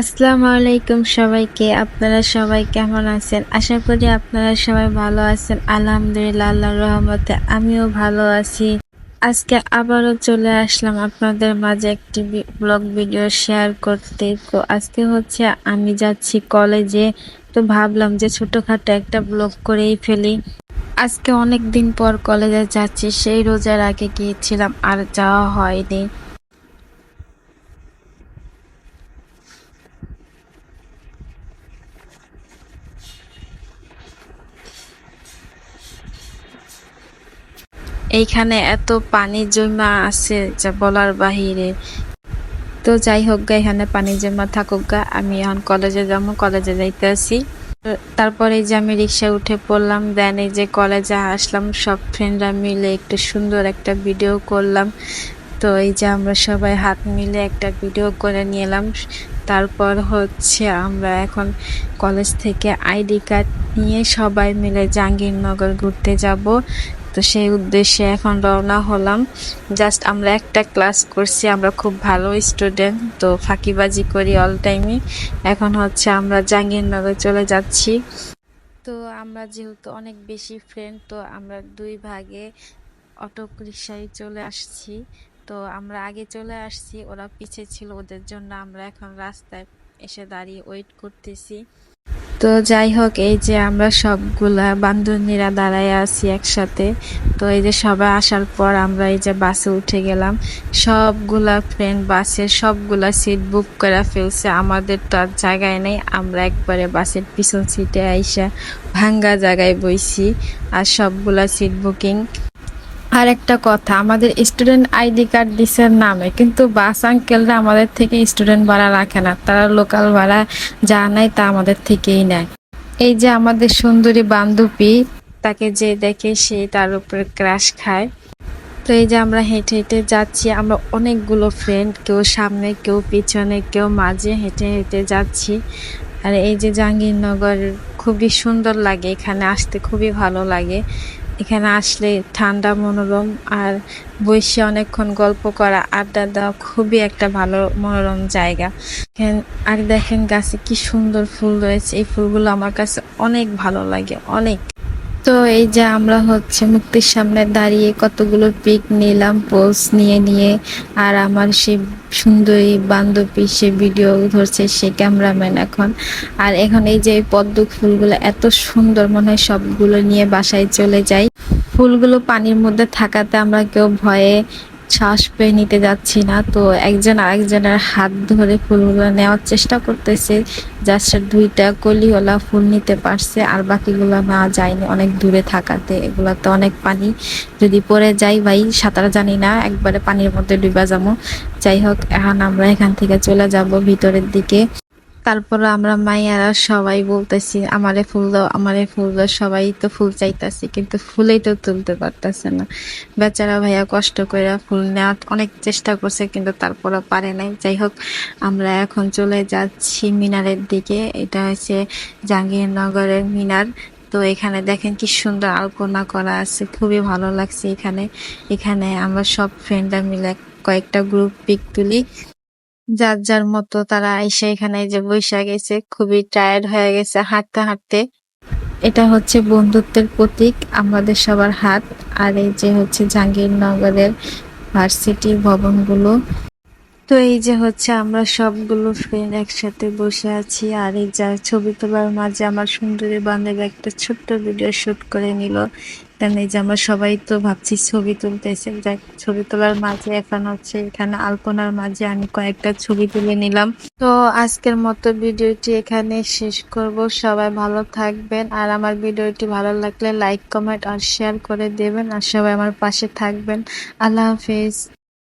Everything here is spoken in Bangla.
আসসালামু আলাইকুম সবাইকে, আপনারা সবাই কেমন আছেন? আশা করি আপনারা সবাই ভালো আছেন। আলহামদুলিল্লাহ, আল্লাহর রহমতে আমিও ভালো আছি। আজকে আবারও চলে আসলাম আপনাদের মাঝে একটি ব্লগ ভিডিও শেয়ার করতে। তো আজকে হচ্ছে আমি যাচ্ছি কলেজে। তো ভাবলাম যে ছোটোখাটো একটা ব্লগ করেই ফেলি। আজকে অনেক দিন পর কলেজে যাচ্ছি, সেই রোজার আগে গিয়েছিলাম, আর যাওয়া হয়নি। এইখানে এত পানি জমা আছে যা বলার বাহিরে। তো যাই হোক গা, এখানে পানি জমা থাকুক গা, আমি এখন কলেজে যাব, কলেজে যাইতে আসি। তারপরে যে আমি রিক্সা উঠে পড়লাম দেন এই যে কলেজে আসলাম, সব ফ্রেন্ডরা মিলে একটু সুন্দর একটা ভিডিও করলাম। তো এই যে আমরা সবাই হাত মিলে একটা ভিডিও করে নিলাম। তারপর হচ্ছে আমরা এখন কলেজ থেকে আইডি কার্ড নিয়ে সবাই মিলে জাহাঙ্গীরনগর ঘুরতে যাব। তো সেই উদ্দেশ্যে এখন রওনা হলাম। জাস্ট আমরা একটা ক্লাস করছি, আমরা খুব ভালো স্টুডেন্ট তো ফাঁকিবাজি করি অল টাইমে এখন হচ্ছে আমরা জাহাঙ্গীরনগর চলে যাচ্ছি। তো আমরা যেহেতু অনেক বেশি ফ্রেন্ড তো আমরা দুই ভাগে অটো রিক্সায় চলে আসছি। তো আমরা আগে চলে আসছি, ওরা পিছে ছিল, ওদের জন্য আমরা এখন রাস্তায় এসে দাঁড়িয়ে ওয়েট করতেছি। তো যাই হোক, এই যে আমরা সবগুলা বান্ধবীরা দাঁড়ায় আছি একসাথে, তো এই যে সবাই আসার পর আমরা এই যে বাসে উঠে গেলাম। সবগুলা ফ্রেন্ড বাসে সবগুলা সিট বুক করে ফেলছে, আমাদের তো আর জায়গায় নেই। আমরা একবারে বাসের পিছন সিটে আইসা ভাঙ্গা জায়গায় বইছি, আর সবগুলা সিট বুকিং আর একটা কথা, আমাদের স্টুডেন্ট আইডি কার্ড দিছে নামে, কিন্তু বাস আঙ্কেলরা আমাদের থেকে স্টুডেন্ট ভাড়া রাখে না। তারা লোকাল ভাড়া যা নেয় তা আমাদের থেকেই নেয়। এই যে আমাদের সুন্দরী বান্ধবী, তাকে যে দেখে সে তার উপরে ক্রাশ খায়। তো এই যে আমরা হেঁটে হেঁটে যাচ্ছি, আমরা অনেকগুলো ফ্রেন্ড কেউ সামনে, কেউ পিছনে, কেউ মাঝে হেঁটে হেঁটে যাচ্ছি। আর এই যে জাহাঙ্গীরনগর, খুবই সুন্দর লাগে, এখানে আসতে খুবই ভালো লাগে। এখানে আসলে ঠান্ডা, মনোরম আর বসে অনেকক্ষণ গল্প করা, আড্ডা দেওয়া খুবই একটা ভালো মনোরম জায়গা। আর দেখেন গাছে কি সুন্দর ফুল রয়েছে। এই ফুলগুলো আমার কাছে অনেক ভালো লাগে, অনেক। তো এই যে আমরা হচ্ছে মুক্তির সামনে দাঁড়িয়ে কতগুলো পিক নিলাম পোজ নিয়ে নিয়ে, আর আমার সে সুন্দরী বান্ধবী সে ভিডিও ধরছে, সে ক্যামেরাম্যান এখন। আর এখন এই যে পদ্ম ফুলগুলো এত সুন্দর, মনে হয় সবগুলো নিয়ে বাসায় চলে যাই। ফুলগুলো পানির মধ্যে থাকাতে আমরা কেউ ভয়ে শ্বাস পেয়ে নিতে যাচ্ছি না, তো একজন আরেকজনের হাত ধরে ফুলগুলো নেওয়ার চেষ্টা করতেছে। জাস্ট দুইটা কলিওয়ালা ফুল নিতে পারছে, আর বাকিগুলো না যায়নি অনেক দূরে থাকাতে। এগুলাতে অনেক পানি যদি পরে যাই ভাই, সাঁতার জানি না, একবারে পানির মধ্যে ডুবা যাব। যাই হোক, এখন আমরা এখান থেকে চলে যাব ভিতরের দিকে। তারপর আমরা মাইয়ারা সবাই বলতেছি, আমারে ফুল দাও, আমারে ফুল দাও। সবাই তো ফুল চাইতাছি, কিন্তু ফুলেই তো তুলতে পারতেছে না। বেচারা ভাইয়া কষ্ট করে ফুল নেওয়ার অনেক চেষ্টা করছে, কিন্তু তারপরও পারে নাই। যাই হোক, আমরা এখন চলে যাচ্ছি মিনারের দিকে। এটা হচ্ছে জাহাঙ্গীরনগরের মিনার। তো এখানে দেখেন কি সুন্দর আলপনা করা আছে, খুবই ভালো লাগছে এখানে। এখানে আমরা সব ফ্রেন্ডরা মিলে কয়েকটা গ্রুপ পিক তুলি। যার যার মতো তারা আইসা এখানে যে বৈশা গেছে, খুবই টায়ার্ড হয়ে গেছে হাঁটতে হাঁটতে। এটা হচ্ছে বন্ধুত্বের প্রতীক আমাদের সবার হাত, আর এই যে হচ্ছে জাহাঙ্গীরনগরের ভার্সিটি ভবনগুলো। তো এই যে হচ্ছে আমরা সবগুলো ফ্রেন্ড একসাথে বসে আছি, আর এই যা ছবি তোলার মাঝে আমার সুন্দরী বান্ধবী একটা ছোট্ট ভিডিও শুট করে নিল। দেন এই যে আমরা সবাই তো ভাবছি ছবি তুলতেছে। যাক, ছবি তোলার মাঝে এখন হচ্ছে এখানে আলপনার মাঝে আমি কয়েকটা ছবি তুলে নিলাম। তো আজকের মতো ভিডিওটি এখানে শেষ করব। সবাই ভালো থাকবেন। আর আমার ভিডিওটি ভালো লাগলে লাইক কমেন্ট আর শেয়ার করে দেবেন। আর সবাই আমার পাশে থাকবেন। আল্লাহ হাফিজ।